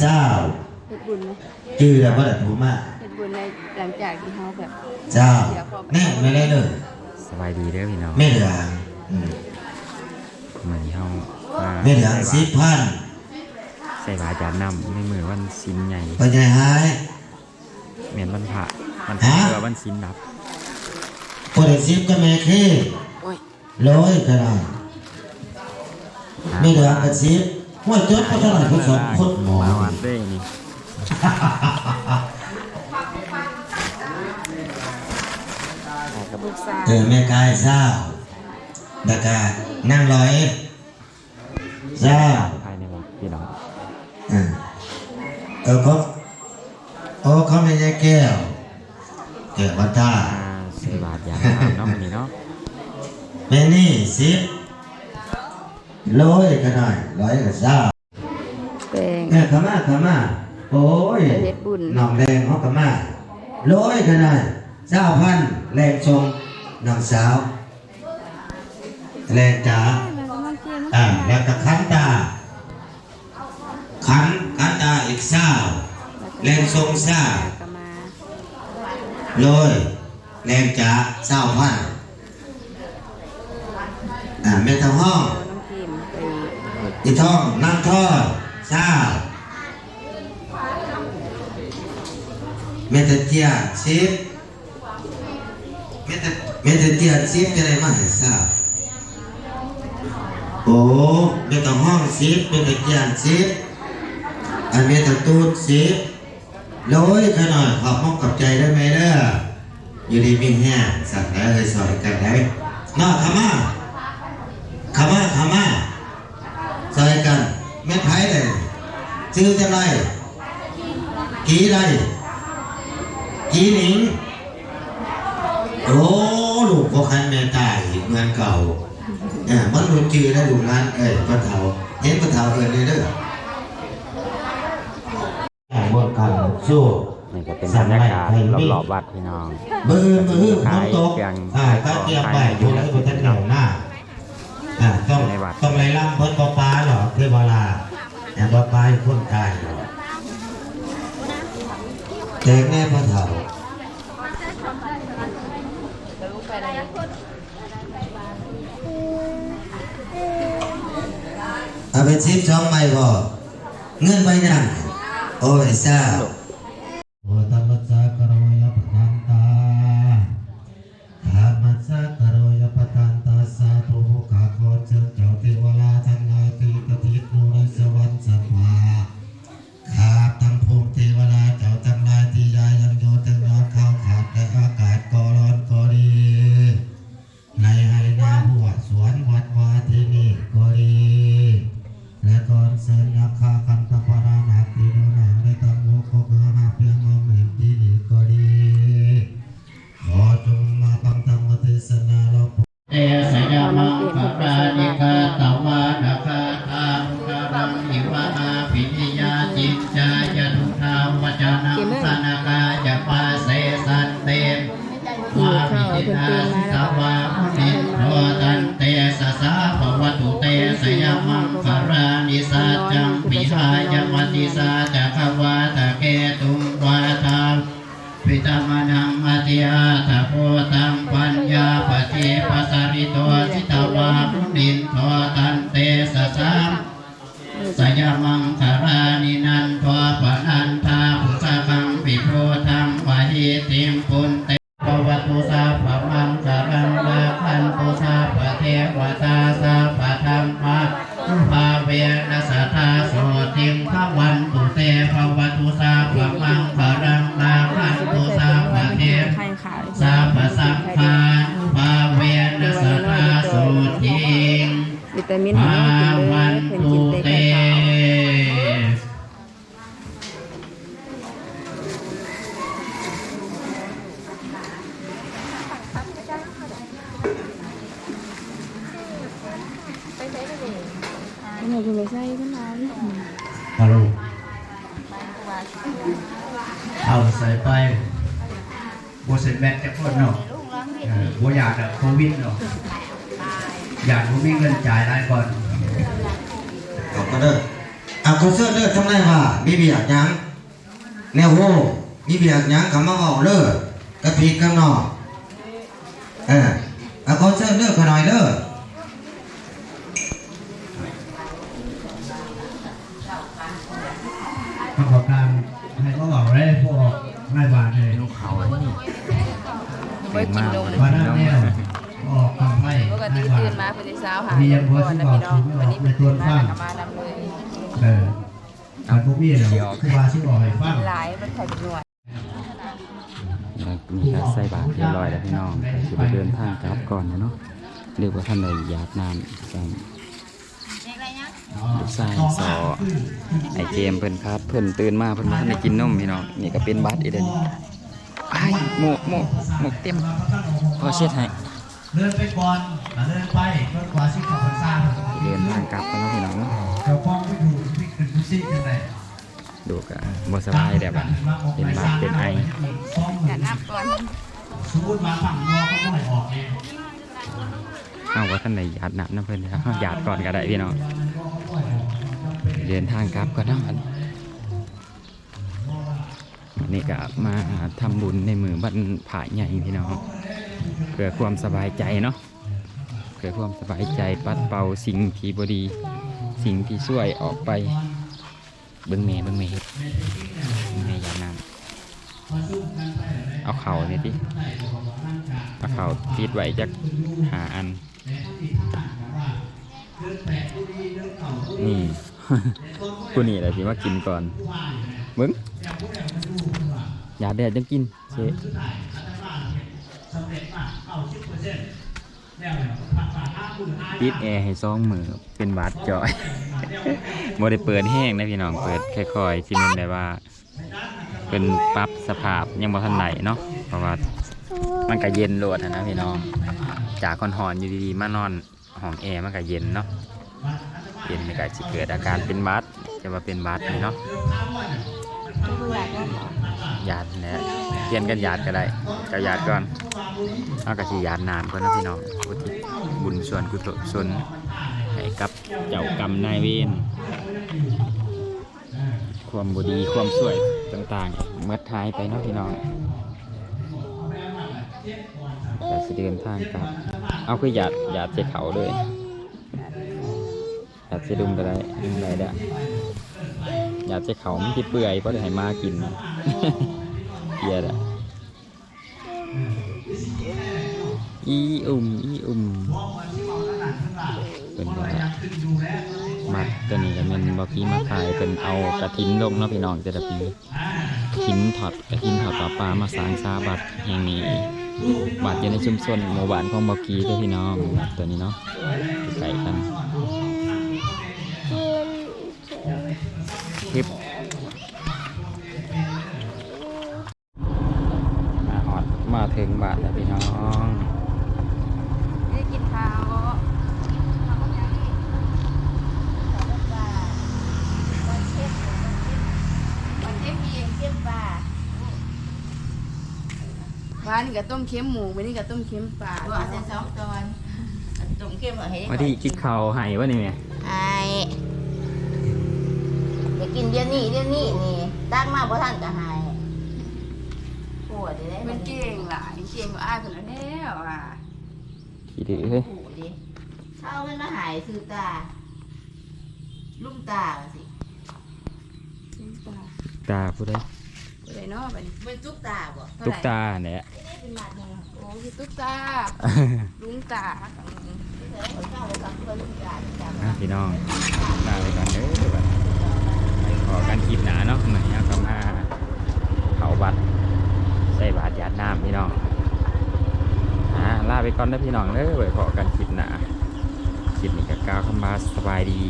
เศร้าเฮ็ดบุญไหมจื้อแล้วบ่ได้ถูมาเฮ็ดบุญในหลังจากที่เฮาแบบเจ้าแน่ไม่ได้เลยสบายดีเด้อพี่น้องไม่เหลืองอืมเหมือนเฮามาไม่เหลืองสิบพันใส่บาตรจานน้ำในมือวันสินใหญ่ปัญญาหายเหมือนวันพระวันพระฮะเพื่อวันสินดับปวดสิบก็แม่ขี้โอ้ยร้อยก็ได้ไม่เหลืองกับสิบ หัวจดก็เท่าไหร่ก็สองคนหมอมาวันเด้นี่กับลูกสาวเออแม่กายเศร้าดากานั่งร้อยเศร้าภายในวัดพี่น้องเออเออเขาโอ้เขาไม่ใช่แก้วเกิดวันท่ามาใส่บาตรจานน้ำเนาะวันนี้เนาะแม่นี่สิบ ร้อยก็ได้ร้อยก็เศร้าแป้งแม่ขม่าขม่าโอ้ยไปเฮ็ดบุญน้องแดงเขาขม่าร้อยก็ได้เจ้าพันแรงชงน้องสาวแรงจ๋าอ่าแล้วก็ขันตาขันขันตาอีกเศร้า แรงทรงเศร้าก็มาโรยแรงจ๋าเศร้าพันอ่าแม่ทองห้อง เอาน้ำพิมพ์ไป อีท่องนั่งทอดเศร้าเมตเจียสิบเมตเมตาเจียสิบจะได้มาให้ทราโอ้เมตห้องสิบเมตเจียสิบอันเมตตูดสิบโร้ยขน่อยขอบมอกกับใจได้ไหมเด้ออยู่ดีมีแห้งสั่งได้เลยสอยกันได้นอกขม่าขม่าขม่า ใส่กันเม็ดไผ่เลยชื่อจะไรกี่ไรกี่หนิงโอ้ลูกพ่อคันแม่ตายเมืองเก่าเออมันรู้ชื่อแล้วลูกหลานเอ้ยพ่อเฒ่าเห็นพ่อเฒ่าเอิ้นเลยเด้ออ่าบนกันสู้นี่ก็เป็นบรรยากาศรอบๆวัดพี่น้องมือมือฝนตกขายเครื่องอ่าก็เตรียมไปอยู่แล้วก็ท่านเหล่าหน้าอ่าต้องในวัดต้องไรล่ำเพิ่นปอปลาหรอ เทวลาแต่ปอปลายคนตายหรอแต่แม่พระเถาเอาไปชิปช่องใหม่พอเงื่อนไปยังโอ้ยเศร้า ตังปัญญาปฏิปัสสริโตสิตาวามุนินโทตันเตสะสามสยามังคารานินันโทปนันทาภุสกังปิโพธังวาหิติมปุนเตปวัตุสาภะมังคารังลาคันตุสาปะเทวตาสา วันเพิ่นตุกินเตแต่ไข่ขาวอันนี้คือไม่ใช่ขึ้นมาดิฮัลโหลเอาใส่ไปโบเสร็จแบกจะคนเนาะเออโบอยากอะโควิดเนาะอยากโบมีเงินจ่ายได้ก่อน ขอบคุณเด้อเอาเขาเสื้อเลือดทำไรว่ามีเบียกหยังแนวโวมีเบียกหยังเขามาบอกเลิกกระพีกข้างนอกเออเอาเขาเสื้อเลือดเขาหน่อยเด้อประกอบการให้เขาบอกได้พวกนายบาทเลยลูกเขาอันนี้ไว้กินนมวันนั้นเนี่ยออกทำให้ ปกตินายบาตื่ทนมาเพิ่นสิเช้าหาเงินก่อนนะพี่น้องวันนี้เพิ่นตื่นมาแล้วก็มานำเลยเออทางพวกพี่เนี่ยคือว่าชื่อออกให้ฟังหลายมันใส่เป็นหน่วยมีการใส่บาตรเรียบร้อยแล้วพี่น้องก็สิไปเดินทางกลับก่อนนะเนาะเรียกว่าท่านใดอยากน้ำสั่งลูกชายสอไอเกมเพิ่นครับ เพิ่นตื่นมาเพิ่นมาได้กินนมพี่น้องนี่ก็เป็นบาตรอีกเด้อนี่ไอ้ายหมวกหมวกหมวกเต็มพอเช็ดให้ เดินไปก่อนแล้วเดินไปจนกว่าที่เขาจะสร้างเดินทางกลับกันเนาะพี่น้องเนาะเราป้องไม่ถูกที่เป็นผู้ซี่กันไหนดูกะบ่สบายแต่แบบเป็นบาดเป็นไอกันนับก่อนสมมติมาฝั่งนอกเขาก็ไม่ออกเองเอาว่าท่านใดอยากน้ำน้ำเพิ่นนะครับเอาหยาดก่อนก็ได้พี่น้องเดินทางกลับก็เนาะวันนี้ก็มาทำบุญในมือบันผาใหญ่พี่น้อง เพื่อความสบายใจเนาะเพื่อความสบายใจปัดเป่าสิ่งที่บดี สิ่งที่ช่วยออกไปเบิ้งเมย์เบิ้งเมย์เมย์ยาน้ำเอาเข่าเนี่ติเอาเข่าติดไว้จักหาอันนี่ผู้นี่แหละที่ว่ากินก่อนมึงอย่าแดดจังกินเช ติดแอร์ให้ซองมือเป็นบาดจอยบ่ได้เปิดแห้งนะพี่น้องเปิดค่อยๆที่มันแบบว่าเป็นปรับสภาพยังบ่ทันไหนเนาะเพราะว่ามันก็เย็นโลดอะนะพี่น้อง จากคอนหอนอยู่ดีๆมานอนห้องแอร์มันก็เย็นเนาะเย็นมันก็จะเกิดอาการเป็นบัดจะมาเป็นบัดนี่เนาะหยาดเนี่ยเรียนกันหยาดก็ได้เจ้าหยาดก่อน เอากระชียาดนานก่อนะพี่น้องอุทิศบุญส่วนกุศลให้กับเจ้ากรรมนายเวรความบดีความสวยต่างๆเมื่อทายไปเนาะพี่น้องแต่สิเดินทางกลับ เอาคือหยาดหยาดใส่เขาเลยหยาดใส่ดุมก็ได้ดุมได้เด้อหยาดใส่เขามันที่เปื่อยเพราะได้ให้มากินเกียดอะอี อุ่มอีอุ่มเป็นว่ามัดตัวนี้ก็แมันบอกี้มาขายเป็นเอากระถินลงเนาะพี่น้องแต่ละปีถินถอดกระถินถอดปลาปลามาสร้างซาบัดแห่งนี้บาดอยู่ในชุมชนหมู่บ้านของบอกกีเด้อพี่น้องตัวนี้เนาะไก่กันคลิปมาฮอดมาถึงบาทแล้วพี่น้อง ได้กินข้าว วานนี่ก็ต้มเค็มหมูวันนี้ก็ต้มเค็มปลาว่าเส้นสองตอนจุ่มเข้มเหรอเฮ้ยมาที่กินข้าวให้วะนี่แม่ไอ้เดี๋ยวกินเดี๋ยวนี้เดี๋ยวนี้นี่ตั้งมาเพราะท่านจะหายปวดเลยมันเก่งหลายเก่งกว่าอ้ายคนละแล้วอะขี้ดื้อเฮ้ยปวดดิเช้ามันมาหายคือตาลุ่มตาสิเค็มปลาตาผู้ใดบ่ได้เนาะบัดนี้ เป็นจุกตาบ่ตุ๊กตาเนี่ย เป็นหมัดหนึ่งโอ้คือตุ๊กตาลุงตาที่เธอให้เข้าไปกับเพื่อนลุ่มตาจับนะพี่น้องลาไปก่อนเด้อบัดขอกันคลิปหนาเนาะเหมือนนี้ก็มาเขาบัตรใส่บาทหยาดน้ำพี่น้องอ่าลาไปก่อนนะพี่น้องเด้อไว้ขอกันคลิปหนาคลิปนี้ก็กล่าวคำมาสบายดี